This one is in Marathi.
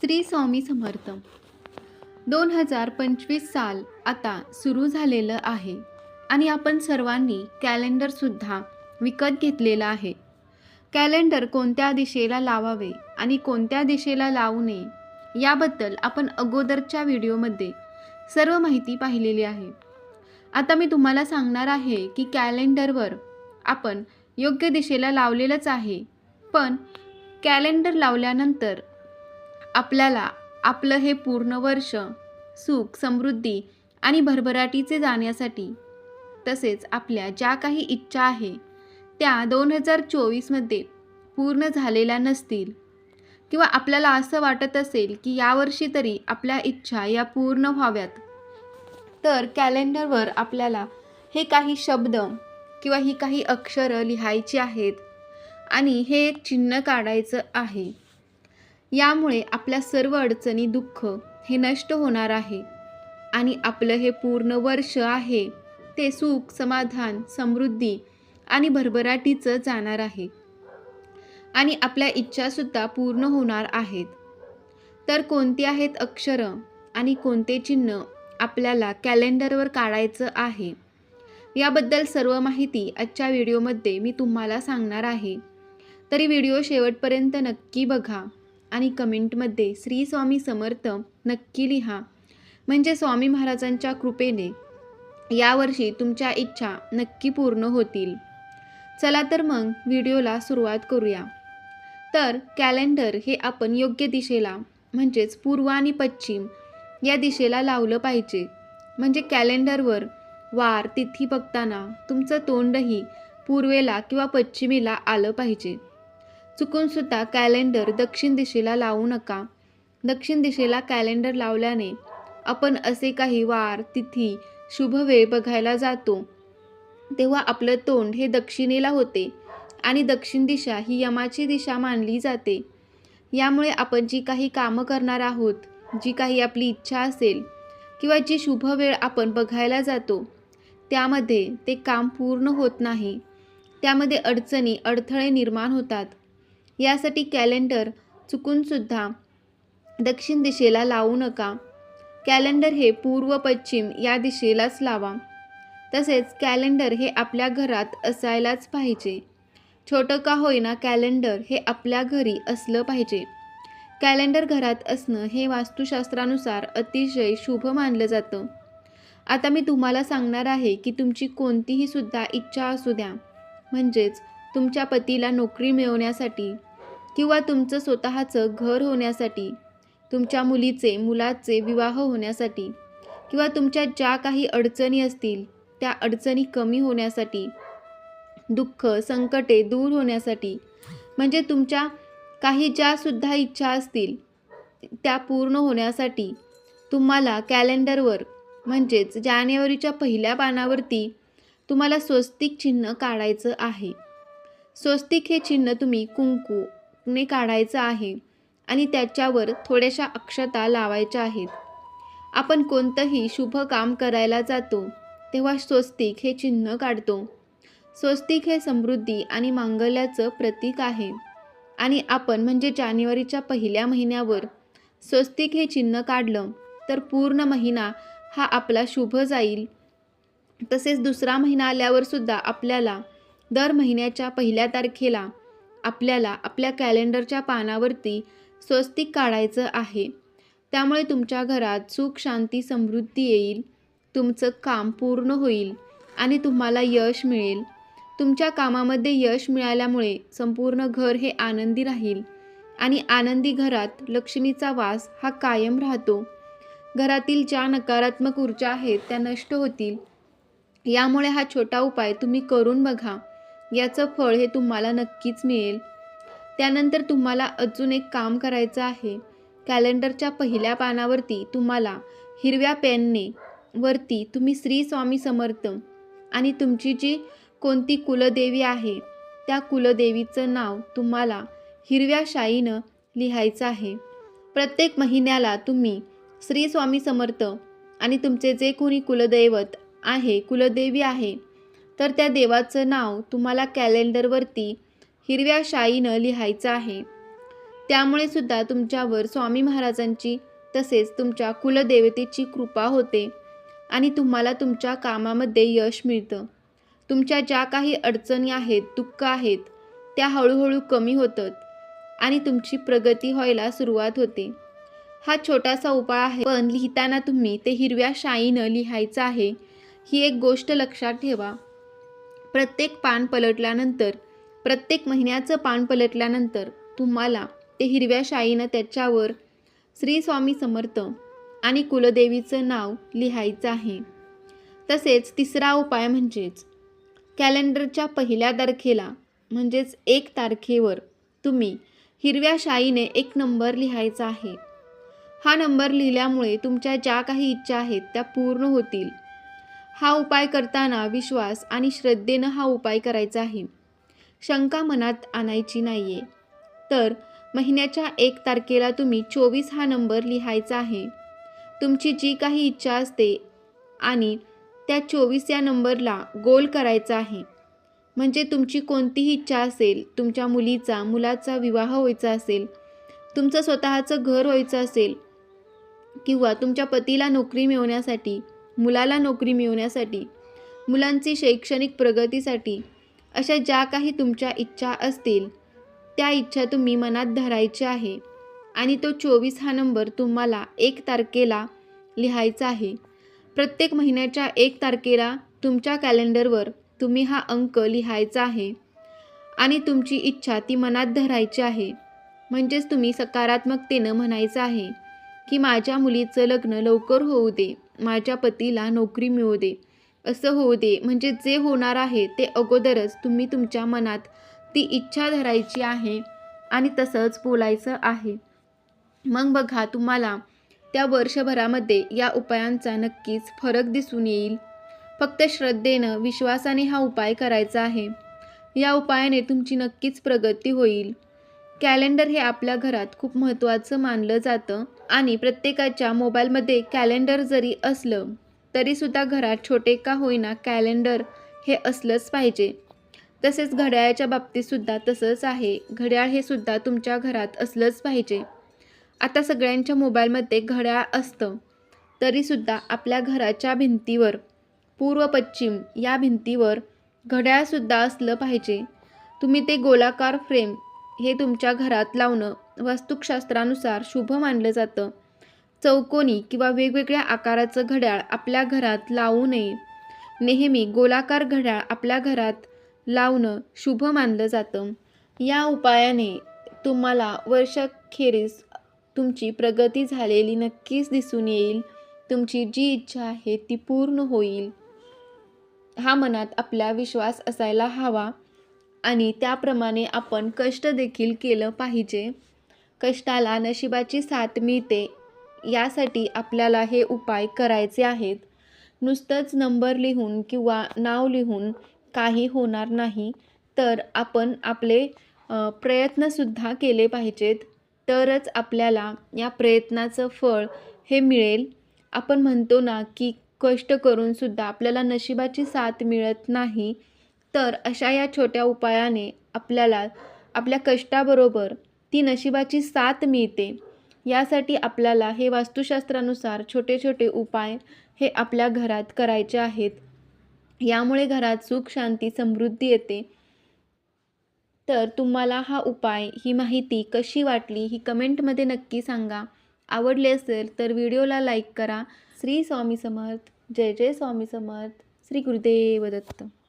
श्री स्वामी समर्थ. दोन हजार पंचवीस साल आता सुरू झालेलं आहे आणि आपण सर्वांनी कॅलेंडरसुद्धा विकत घेतलेलं आहे. कॅलेंडर कोणत्या दिशेला लावावे आणि कोणत्या दिशेला लावू नये याबद्दल आपण अगोदरच्या व्हिडिओमध्ये सर्व माहिती पाहिलेली आहे. आता मी तुम्हाला सांगणार आहे की कॅलेंडरवर आपण योग्य दिशेला लावलेलंच आहे. पण कॅलेंडर लावल्यानंतर आपल्याला आपलं हे पूर्ण वर्ष सुख समृद्धी आणि भरभराटीचे जाण्यासाठी तसेच आपल्या ज्या काही इच्छा आहे त्या दोन हजार चोवीसमध्ये पूर्ण झालेल्या नसतील. किंवा आपल्याला असं वाटत असेल की यावर्षी तरी आपल्या इच्छा या पूर्ण व्हाव्यात. तर कॅलेंडरवर आपल्याला हे काही शब्द किंवा ही काही अक्षरं लिहायची आहेत आणि हे एक चिन्ह काढायचं आहे. यामुळे आपल्या सर्व अडचणी दुःख हे नष्ट होणार आहे. आणि आपलं हे पूर्ण वर्ष आहे ते सुख समाधान समृद्धी आणि भरभराटीचं जाणार आहे. आणि आपल्या इच्छासुद्धा पूर्ण होणार आहेत. तर कोणती आहेत अक्षरं आणि कोणते चिन्ह आपल्याला कॅलेंडरवर काढायचं आहे? याबद्दल सर्व माहिती आजच्या व्हिडिओमध्ये मी तुम्हाला सांगणार आहे. तरी व्हिडिओ शेवटपर्यंत नक्की बघा. आणि कमेंटमध्ये श्री स्वामी समर्थ नक्की लिहा. म्हणजे स्वामी महाराजांच्या कृपेने यावर्षी तुमच्या इच्छा नक्की पूर्ण होतील. चला तर मग व्हिडिओला सुरुवात करूया. तर कॅलेंडर हे आपण योग्य दिशेला म्हणजेच पूर्व आणि पश्चिम या दिशेला लावलं पाहिजे. म्हणजे कॅलेंडरवर वार तिथी बघताना तुमचं तोंडही पूर्वेला किंवा पश्चिमेला आलं पाहिजे. चुकूनसुद्धा कॅलेंडर दक्षिण दिशेला लावू नका. दक्षिण दिशेला कॅलेंडर लावल्याने आपण असे काही वार तिथी शुभ वेळ बघायला जातो. तेव्हा आपलं तोंड हे दक्षिणेला होते आणि दक्षिण दिशा ही यमाची दिशा मानली जाते. यामुळे आपण जी काही कामं करणार आहोत जी काही आपली इच्छा असेल किंवा जी शुभ वेळ आपण बघायला जातो त्यामध्ये ते काम पूर्ण होत नाही. त्यामध्ये अडचणी अडथळे निर्माण होतात. यासाठी कॅलेंडर चुकूनसुद्धा दक्षिण दिशेला लावू नका. कॅलेंडर हे पूर्व पश्चिम या दिशेलाच लावा. तसेच कॅलेंडर हे आपल्या घरात असायलाच पाहिजे. छोटं का होईना कॅलेंडर हे आपल्या घरी असलं पाहिजे. कॅलेंडर घरात असणं हे वास्तुशास्त्रानुसार अतिशय शुभ मानलं जातं. आता मी तुम्हाला सांगणार आहे की तुमची कोणतीही सुद्धा इच्छा असू द्या. म्हणजेच तुमच्या पतीला नोकरी मिळवण्यासाठी किंवा तुमचं स्वतःचं घर होण्यासाठी तुमच्या मुलीचे मुलाचे विवाह होण्यासाठी किंवा तुमच्या ज्या काही अडचणी असतील त्या अडचणी कमी होण्यासाठी दुःख संकटे दूर होण्यासाठी म्हणजे तुमच्या काही ज्यासुद्धा इच्छा असतील त्या पूर्ण होण्यासाठी तुम्हाला कॅलेंडरवर म्हणजेच जानेवारीच्या पहिल्या पानावरती तुम्हाला स्वस्तिक चिन्ह काढायचं आहे. स्वस्तिक हे चिन्ह तुम्ही कुंकू ने काढायचं आहे आणि त्याच्यावर थोड्याशा अक्षता लावायच्या आहेत. आपण कोणतंही शुभ काम करायला जातो तेव्हा स्वस्तिक हे चिन्ह काढतो. स्वस्तिक हे समृद्धी आणि मांगल्याचं प्रतीक आहे. आणि आपण म्हणजे जानेवारीच्या पहिल्या महिन्यावर स्वस्तिक हे चिन्ह काढलं तर पूर्ण महिना हा आपला शुभ जाईल. तसेच दुसरा महिना आल्यावर सुद्धा आपल्याला दर महिन्याच्या पहिल्या तारखेला आपल्याला आपल्या कॅलेंडरच्या पानावरती स्वस्तिक काढायचं आहे. त्यामुळे तुमच्या घरात सुख शांती समृद्धी येईल. तुमचं काम पूर्ण होईल आणि तुम्हाला यश मिळेल. तुमच्या कामामध्ये यश मिळाल्यामुळे संपूर्ण घर हे आनंदी राहील आणि आनंदी घरात लक्ष्मीचा वास हा कायम राहतो. घरातील ज्या नकारात्मक ऊर्जा आहेत त्या नष्ट होतील. यामुळे हा छोटा उपाय तुम्ही करून बघा. याचं फळ हे तुम्हाला नक्कीच मिळेल. त्यानंतर तुम्हाला अजून एक काम करायचं आहे. कॅलेंडरच्या पहिल्या पानावरती तुम्हाला हिरव्या पेनने वरती तुम्ही श्री स्वामी समर्थ आणि तुमची जी कोणती कुलदेवी आहे त्या कुलदेवीचं नाव तुम्हाला हिरव्या शाईनं लिहायचं आहे. प्रत्येक महिन्याला तुम्ही श्री स्वामी समर्थ आणि तुमचे जे कोणी कुलदैवत आहे कुलदेवी आहे तर त्या देवाचं नाव तुम्हाला कॅलेंडरवरती हिरव्या शाईनं लिहायचं आहे. त्यामुळे सुद्धा तुमच्यावर स्वामी महाराजांची तसेच तुमच्या कुलदेवतेची कृपा होते आणि तुम्हाला तुमच्या कामामध्ये यश मिळतं. तुमच्या ज्या काही अडचणी आहेत दुःख आहेत त्या हळूहळू कमी होतात आणि तुमची प्रगती व्हायला सुरुवात होते. हा छोटासा उपाय आहे पण लिहिताना तुम्ही ते हिरव्या शाईनं लिहायचं आहे. ही एक गोष्ट लक्षात ठेवा. प्रत्येक पान पलटल्यानंतर प्रत्येक महिन्याचं पान पलटल्यानंतर तुम्हाला ते हिरव्या शाईनं त्याच्यावर श्री स्वामी समर्थ आणि कुलदेवीचं नाव लिहायचं आहे. तसेच तिसरा उपाय म्हणजेच कॅलेंडरच्या पहिल्या तारखेला म्हणजेच एक तारखेवर तुम्ही हिरव्या शाईने एक नंबर लिहायचा आहे. हा नंबर लिहिल्यामुळे तुमच्या ज्या काही इच्छा आहेत त्या पूर्ण होतील. हा उपाय करताना विश्वास आणि श्रद्धेनं हा उपाय करायचा आहे. शंका मनात आणायची नाही आहे तर महिन्याच्या एक तारखेला तुम्ही चोवीस हा नंबर लिहायचा आहे. तुमची जी काही इच्छा असते आणि त्या चोवीस या नंबरला गोल करायचा आहे. म्हणजे तुमची कोणतीही इच्छा असेल तुमच्या मुलीचा मुलाचा विवाह व्हायचा असेल तुमचं स्वतःचं घर व्हायचं असेल किंवा तुमच्या पतीला नोकरी मिळवण्यासाठी मुलाला नोकरी मिळवण्यासाठी मुलांची शैक्षणिक प्रगतीसाठी अशा ज्या काही तुमच्या इच्छा असतील त्या इच्छा तुम्ही मनात धरायची आहे आणि तो चोवीस हा नंबर तुम्हाला एक तारखेला लिहायचा आहे. प्रत्येक महिन्याच्या एक तारखेला तुमच्या कॅलेंडरवर तुम्ही हा अंक लिहायचा आहे आणि तुमची इच्छा ती मनात धरायची आहे. म्हणजेच तुम्ही सकारात्मकतेनं म्हणायचं आहे की माझ्या मुलीचं लग्न लवकर होऊ दे. माझ्या पतीला नोकरी मिळू दे. असं होऊ दे. म्हणजे जे होणार आहे ते अगोदरच तुम्ही तुमच्या मनात ती इच्छा धरायची आहे आणि तसंच बोलायचं आहे. मग बघा तुम्हाला त्या वर्षभरामध्ये या उपायांचा नक्कीच फरक दिसून येईल. फक्त श्रद्धेनं विश्वासाने हा उपाय करायचा आहे. या उपायाने तुमची नक्कीच प्रगती होईल. कॅलेंडर हे आपल्या घरात खूप महत्त्वाचं मानलं जातं. आणि प्रत्येकाच्या मोबाईलमध्ये कॅलेंडर जरी असलं तरीसुद्धा घरात छोटे का होईना कॅलेंडर हे असलंच पाहिजे. तसेच घड्याळाच्या बाबतीतसुद्धा तसंच आहे. घड्याळ हे सुद्धा तुमच्या घरात असलंच पाहिजे. आता सगळ्यांच्या मोबाईलमध्ये घड्याळ असतं तरीसुद्धा आपल्या घराच्या भिंतीवर पूर्व पश्चिम या भिंतीवर घड्याळसुद्धा असलं पाहिजे. तुम्ही ते गोलाकार फ्रेम हे तुमच्या घरात लावणं वास्तुशास्त्रानुसार शुभ मानलं जातं. चौकोनी किंवा वेगवेगळ्या आकाराचं घड्याळ आपल्या घरात लावू नये. नेहमी गोलाकार घड्याळ आपल्या घरात लावणं शुभ मानलं जातं. या उपायाने तुम्हाला वर्षाखेरीस तुमची प्रगती झालेली नक्कीच दिसून येईल. तुमची जी इच्छा आहे ती पूर्ण होईल. हा मनात आपला विश्वास असायला हवा. आणि त्याप्रमाणे आपण कष्ट देखील केलं पाहिजे. कष्टाला नशिबाची साथ मिळते यासाठी आपल्याला हे उपाय करायचे आहेत. नुसतंच नंबर लिहून किंवा नाव लिहून काही होणार नाही तर आपण आपले प्रयत्नसुद्धा केले पाहिजेत. तरच आपल्याला या प्रयत्नाचं फळ हे मिळेल. आपण म्हणतो ना की कष्ट करूनसुद्धा आपल्याला नशिबाची साथ मिळत नाही तर अशा या छोट्या उपायाने आपल्याला आपल्या कष्टाबरोबर ती नशिबाची साथ मिळते. यासाठी आपल्याला हे वास्तुशास्त्रानुसार छोटे छोटे उपाय हे आपल्या घरात करायचे आहेत. यामुळे घरात सुख शांती समृद्धी येते. तर तुम्हाला हा उपाय ही माहिती कशी वाटली ही कमेंटमध्ये नक्की सांगा. आवडले असेल तर व्हिडिओला लाईक करा. श्री स्वामी समर्थ. जय जय स्वामी समर्थ. श्री गुरुदेव दत्त.